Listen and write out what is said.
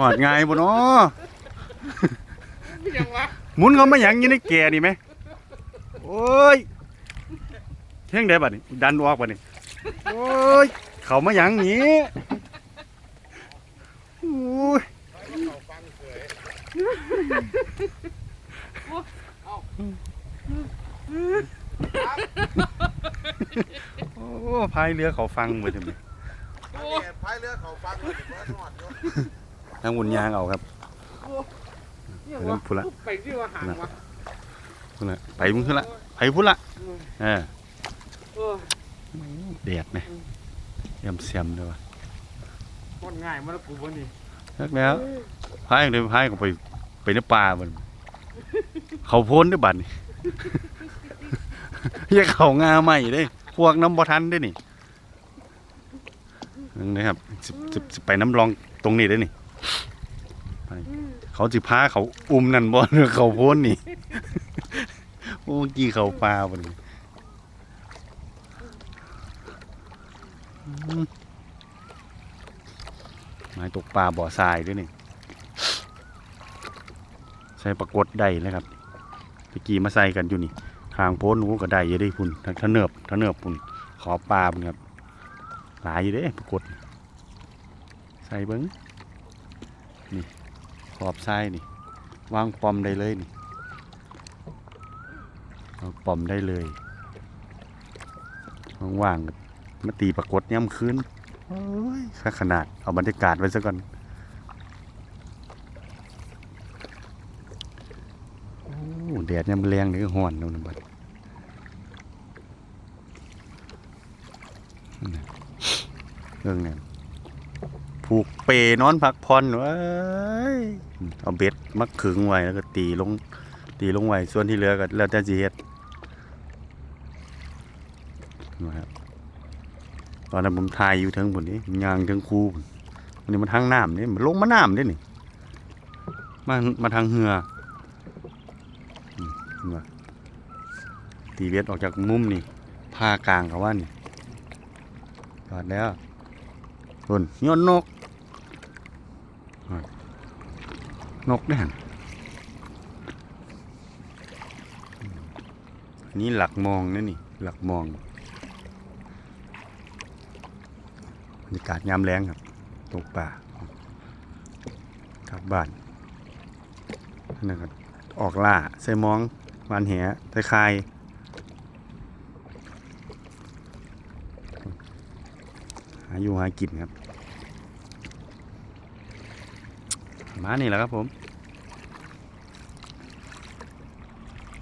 หอดง่ายบ่เนาะไม่ยังวะหมุนเขามาหยังอยี่ในแก่นี่ไหมโอ้ยเท่งได้บัดนี้ดันออกบัดนี้โอ้ยเขามาหยังหนี้โอ้ยเขาฟังเฉยโอ้พายเรือเขาฟังเบิดจังไดอันนี้พายเรือเขาฟังเลยเพื่อนหอดอยู่ ทางหุ่นยางเอาครับเนี่ยไปวะพุ่นละไปที่ว่าห่างวะพุ่นละไปมึงพุ่นละไปพุ่นละเออเออแดดไหมเยี่ยมเสียมเลยวะคนง่ายมาแล้วกูวันนี้ทักแล้วพายเลยพายก็ไปไปในป่ามันเขาโพ้นด้วยบัดนี่อย่าเขางาใหม่เด้พวกน้ำบ่ทันได้นี่นั่นนะครับสิสิสิไปน้ำรองตรงนี้ได้นี่ ไปเขาจิพาเขาอุ้มนั่นบ่หรือเขาโพ้นนี่ โอ้กี่เขาปลาบ่นี่อืมหมายตกปลาบ่อทรายด้วยนี่ใส่ปรากฏได้นะครับตะกี้มาใส่กันอยู่นี่ ทางโพ้นหนูก็ได้เยอะได้พุ่นทั้งทะเนิบทะเนิบพุ่นขอปลาพุ่นครับ หลายอยู่เด้ปรากฏใส่เบิ้ง นี่ขอบทรายนี่ วางปอมได้เลยนี่วางปอมได้เลยว่างๆมาตีปรากฏย่ำคืนค่าขนาดเอาบรรยากาศไว้ซะก่อนแดดยามแรงนี่ก็ฮ้อนแล้วนบัดนั่นน่ะเรื่องนี้ ผูกเปนอนพักผ่อนเว้เอาเบ็ดมักขึงไว้แล้วก็ตีลงตีลงไว้ส่วนที่เหลือก็แล้วแต่สิเฮ็ดนะครับตอนนั้นผมถ่ายอยู่เทิงพุ่นนี้ยางเทิงคูอันนี้มันทางน้ำนี่มันลงมาน้ำนี่นี่มามาทางเหือตีเบ็ดออกจากมุมนี่ผ้ากลางเขาว่านี่จอดแล้วต้นโยนนกอะ นกได้หันอันนี้หลักมองนะนี่ หลักมองบรรยากาศยามแรงครับ ตกป่ากลับบ้านนั่ครับออกล่าใส่มองวานแหตะคายหาอยู่หากินครับ มานี่แหละครับผม